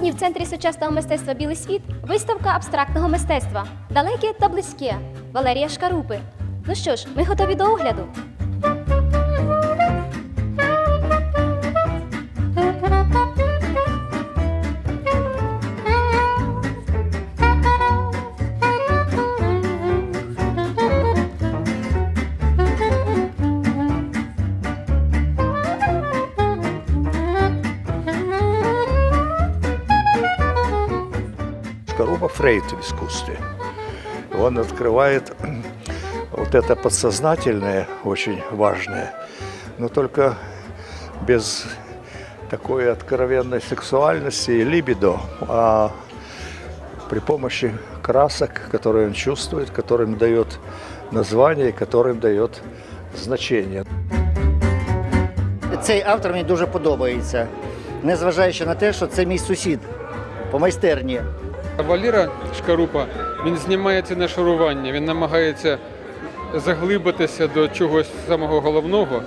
в центрі сучасного мистецтва Білий світ виставка абстрактного мистецтва Далеке та близьке Валерія Шкарупи. Ну що ж, ми готові до огляду. Шкаруба Фрейд в искусстве. Он открывает вот это подсознательное, очень важное, но только без такой откровенной сексуальности и либидо, а при помощи красок, которые он чувствует, которым дает название и которым дает значение. Цей автор мені дуже подобається, незважаючи на те, що це мій сусід по майстерні. Валера Шкарупа він знімається на шарування, він намагається заглибитися до чогось самого головного,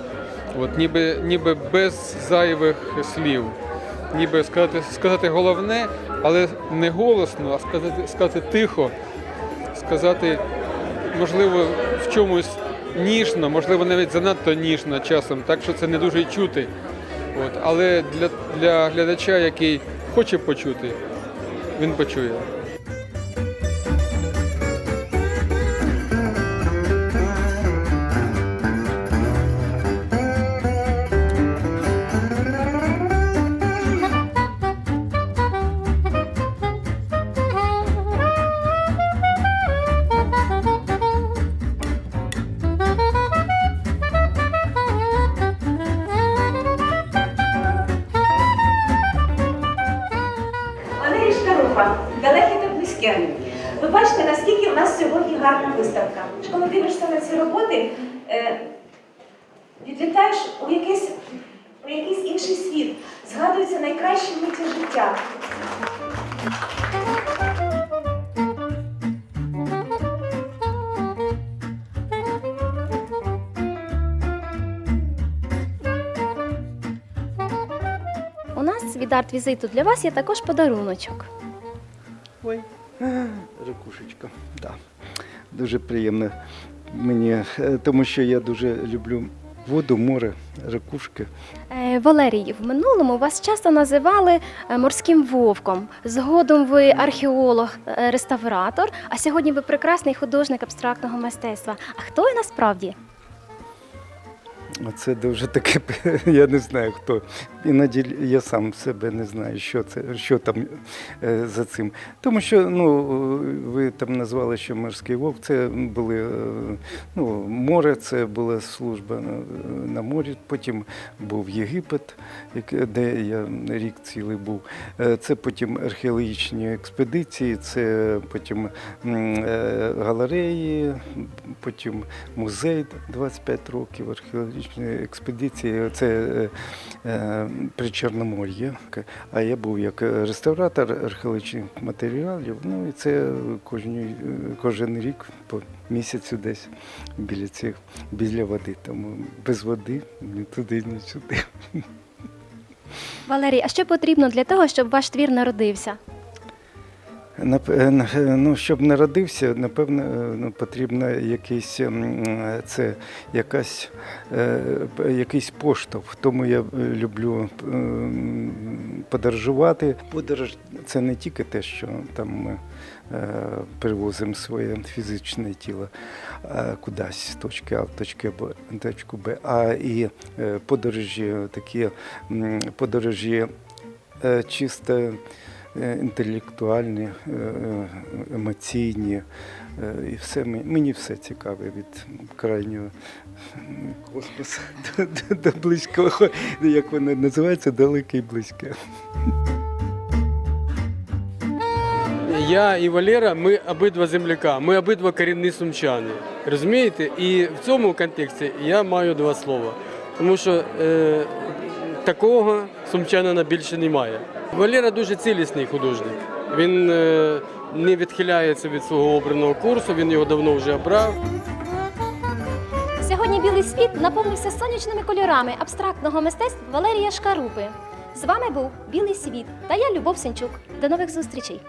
от, ніби, ніби без зайвих слів. Ніби сказати, сказати головне, але не голосно, а сказати, сказати тихо, сказати, можливо, в чомусь ніжно, можливо, навіть занадто ніжно часом, так що це не дуже чути. От, але для, для глядача, який хоче почути, він почує. Шкарупа, далеке та близьке. Ви бачите, наскільки в нас сьогодні гарна виставка. Коли дивишся на ці роботи, е, відлітаєш у якийсь, у якийсь інший світ, згадуються найкращі миті життя. У нас від арт-візиту для вас є також подаруночок. Ой, ракушечка, да. Дуже приємно мені, е, тому що я дуже люблю воду, море, ракушки. Е, Валерій, в минулому вас часто називали е, морським вовком. Згодом ви археолог, реставратор, а сьогодні ви прекрасний художник абстрактного мистецтва. А хто ви насправді? Це дуже таке, я не знаю хто. Іноді я сам себе не знаю, що це, що там е, за цим. Тому що ну, ви там назвали, що морський вовк, це були е, ну, море, це була служба на, морі. Потім був Єгипет, де я рік цілий був. Е, Це потім археологічні експедиції, це потім галереї, потім музей 25 років, археологічні експедиції. Це е, е, при Чорномор'ї. А я був як реставратор археологічних матеріалів. Ну і це кожні, кожен рік по місяцю десь біля цих біля води. Тому без води ні туди, ні сюди. Валерій, а що потрібно для того, щоб ваш твір народився? Е, е, Ну, щоб народився, напевно, е, ну, потрібно якийсь е, це якась якийсь поштовх. Тому я люблю подорожувати. Подорож це не тільки те, що там ми перевозимо своє фізичне тіло кудись з точки А в точки Б, точку Б, а і подорожі такі подорожі чисто інтелектуальні, е, е, емоційні. е, І все мені, все цікаве від крайнього космосу до, до, до близького, як воно називається, далеке і близьке. Я і Валера, ми обидва земляка, ми обидва корінні сумчани. Розумієте? І в цьому контексті я маю два слова. Тому що е, такого сумчанина більше немає. Валера дуже цілісний художник. Він е, не відхиляється від свого обраного курсу, він його давно вже обрав. Сьогодні білий світ наповнився сонячними кольорами абстрактного мистецтва Валерія Шкарупи. З вами був Білий світ та я Любов Сенчук. До нових зустрічей!